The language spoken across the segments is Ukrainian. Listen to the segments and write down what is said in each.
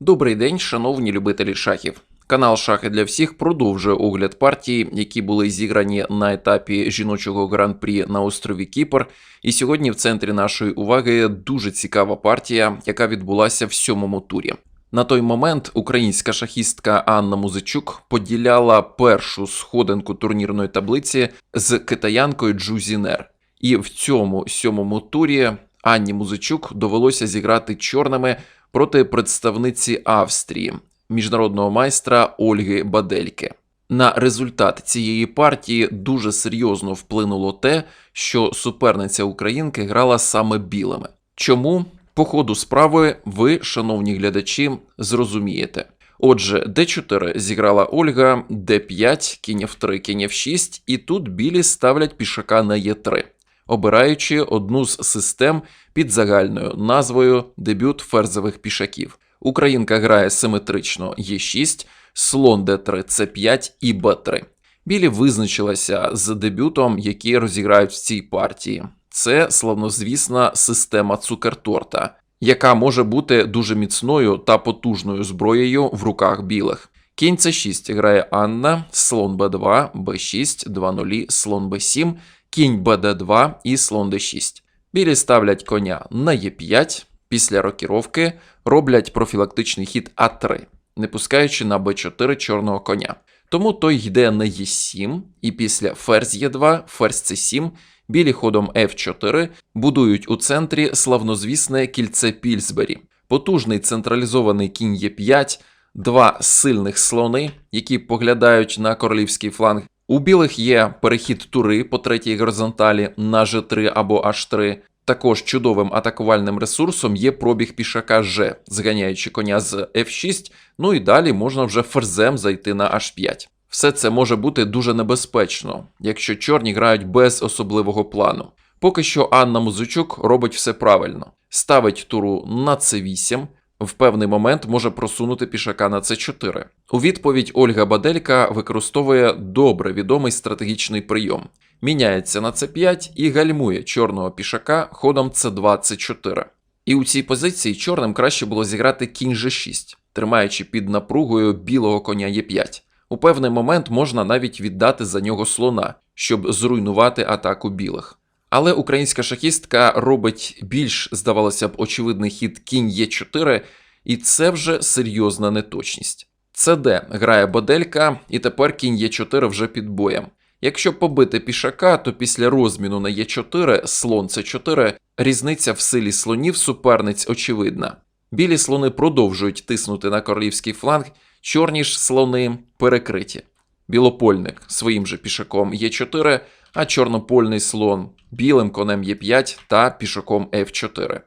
Добрий день, шановні любителі шахів. Канал Шахи для всіх продовжує огляд партій, які були зіграні на етапі жіночого гран-прі на острові Кіпр. І сьогодні в центрі нашої уваги дуже цікава партія, яка відбулася в сьомому турі. На той момент українська шахістка Анна Музичук поділяла першу сходинку турнірної таблиці з китаянкою Джузінер. І в цьому сьомому турі Анні Музичук довелося зіграти чорними проти представниці Австрії, міжнародного майстра Ольги Бадельки. На результат цієї партії дуже серйозно вплинуло те, що суперниця українки грала саме білими. Чому? По ходу справи ви, шановні глядачі, зрозумієте. Отже, d4 зіграла Ольга, d5, кінь f3, кінь f6, і тут білі ставлять пішака на e3, обираючи одну з систем під загальною назвою дебют ферзових пішаків. Українка грає симетрично Е6, слон d3, c5 і b3. Білі визначилася з дебютом, який розіграють в цій партії. Це славнозвісна система цукерторта, яка може бути дуже міцною та потужною зброєю в руках білих. Кінь c6 грає Анна, слон b2, b6, 2 0, слон b7, кінь bd2 і слон d6. Білі ставлять коня на Е5, після рокіровки роблять профілактичний хід А3, не пускаючи на Б4 чорного коня. Тому той йде на Е7, і після ферзь Е2, ферзь С7, білі ходом F4 будують у центрі славнозвісне кільце Пільсбері, потужний централізований кінь Е5, два сильних слони, які поглядають на королівський фланг. У білих є перехід тури по третій горизонталі на G3 або H3. Також чудовим атакувальним ресурсом є пробіг пішака G, зганяючи коня з F6, ну і далі можна вже ферзем зайти на H5. Все це може бути дуже небезпечно, якщо чорні грають без особливого плану. Поки що Анна Музичук робить все правильно: ставить туру на c8, в певний момент може просунути пішака на c4. У відповідь Ольга Баделька використовує добре відомий стратегічний прийом. Міняється на c5 і гальмує чорного пішака ходом c2 c4. І у цій позиції чорним краще було зіграти кінь g6, тримаючи під напругою білого коня e5. У певний момент можна навіть віддати за нього слона, щоб зруйнувати атаку білих. Але українська шахістка робить більш, здавалося б, очевидний хід кінь Е4, і це вже серйозна неточність. ЦД грає Боделька, і тепер кінь Е4 вже під боєм. Якщо побити пішака, то після розміну на Е4 слон С4 різниця в силі слонів суперниць очевидна. Білі слони продовжують тиснути на королівський фланг, чорні ж слони перекриті. Білопольник своїм же пішаком Е4, а чорнопольний слон білим конем Е5 та пішаком F4.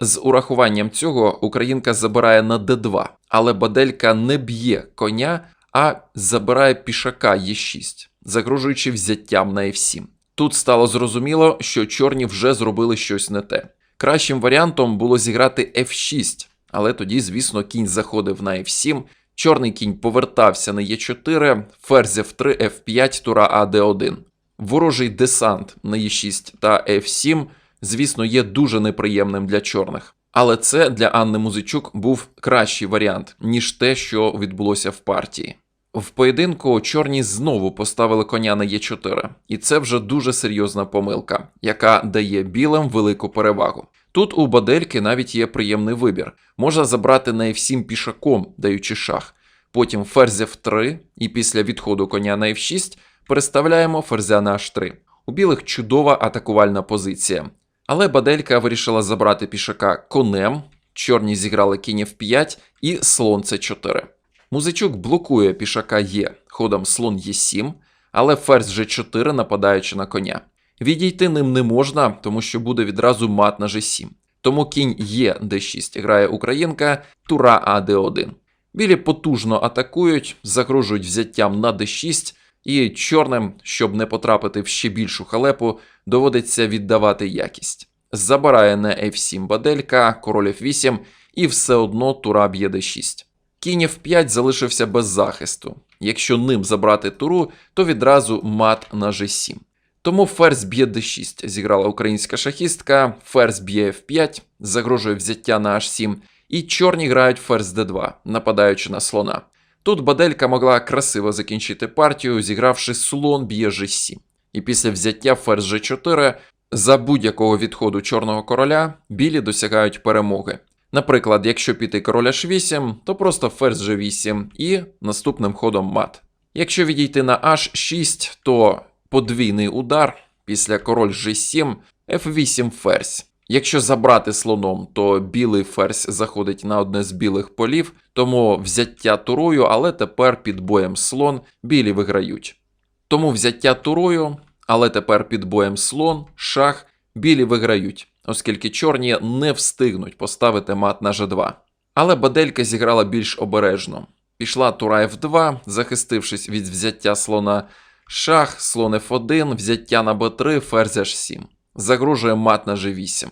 З урахуванням цього українка забирає на d2, але баделька не б'є коня, а забирає пішака Е6, загрожуючи взяттям на F7. Тут стало зрозуміло, що чорні вже зробили щось не те. Кращим варіантом було зіграти F6, але тоді, звісно, кінь заходив на F7, чорний кінь повертався на Е4, ферзь F3, F5, тура АД1. Ворожий десант на Е6 та F7, звісно, є дуже неприємним для чорних. Але це для Анни Музичук був кращий варіант, ніж те, що відбулося в партії. В поєдинку чорні знову поставили коня на Е4, і це вже дуже серйозна помилка, яка дає білим велику перевагу. Тут у Бадельки навіть є приємний вибір: можна забрати на F7 пішаком, даючи шах, потім ферзь F3, і після відходу коня на F6 переставляємо ферзя на H3. У білих чудова атакувальна позиція. Але Баделька вирішила забрати пішака конем, чорні зіграли кінь F5 і слон C4. Музичук блокує пішака Е ходом слон Е7, але ферзь G4 нападаючи на коня. Відійти ним не можна, тому що буде відразу мат на G7. Тому кінь Е d6 грає українка, тура АД1. Білі потужно атакують, загрожують взяттям на d6, і чорним, щоб не потрапити в ще більшу халепу, доводиться віддавати якість. Забирає на F7 баделька, король F8, і все одно тура б'є d6. Кінь F5 залишився без захисту. Якщо ним забрати туру, то відразу мат на G7. Тому ферзь б'є d6 зіграла українська шахістка, ферзь б'є f5, загрожує взяття на h7, і чорні грають ферзь d2, нападаючи на слона. Тут Баделька могла красиво закінчити партію, зігравши слон б'є g7. І після взяття ферзь g4 за будь-якого відходу чорного короля білі досягають перемоги. Наприклад, якщо піти король h8, то просто ферзь g8 і наступним ходом мат. Якщо відійти на h6, то подвійний удар після король g7, f8 ферзь. Якщо забрати слоном, то білий ферзь заходить на одне з білих полів, тому взяття турою, але тепер під боєм слон білі виграють. Тому взяття турою, але тепер під боєм слон, шах, білі виграють, оскільки чорні не встигнуть поставити мат на g2. Але Баделька зіграла більш обережно. Пішла тура f2, захистившись від взяття слона шах, слон f1, взяття на b3, ферзь h7. Загрожує мат на g8.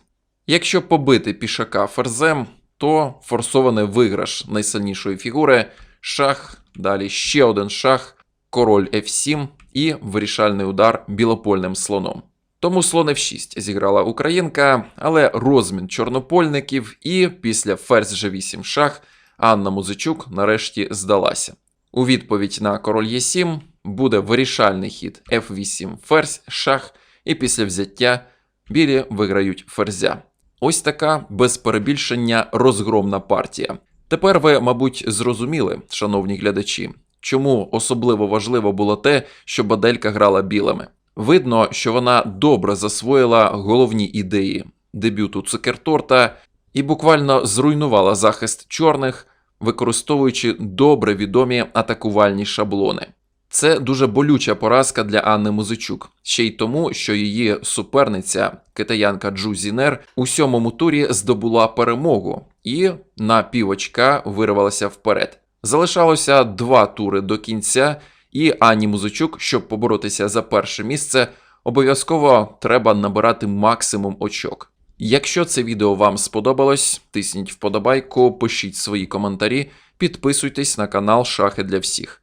Якщо побити пішака ферзем, то форсований виграш найсильнішої фігури, шах, далі ще один шах, король f7 і вирішальний удар білопольним слоном. Тому слон f6 зіграла українка, але розмін чорнопольників і після ферзь g8 шах Анна Музичук нарешті здалася. У відповідь на король Е7 буде вирішальний хід F8 ферзь, шах, і після взяття білі виграють ферзя. Ось така без перебільшення розгромна партія. Тепер ви, мабуть, зрозуміли, шановні глядачі, чому особливо важливо було те, що Баделька грала білими. Видно, що вона добре засвоїла головні ідеї дебюту цукерторта і буквально зруйнувала захист чорних, використовуючи добре відомі атакувальні шаблони. Це дуже болюча поразка для Анни Музичук, ще й тому, що її суперниця, китаянка Джу Зінер, у сьомому турі здобула перемогу і на півочка вирвалася вперед. Залишалося два тури до кінця, і Анні Музичук, щоб поборотися за перше місце, обов'язково треба набирати максимум очок. Якщо це відео вам сподобалось, тисніть вподобайку, пишіть свої коментарі, підписуйтесь на канал Шахи для всіх.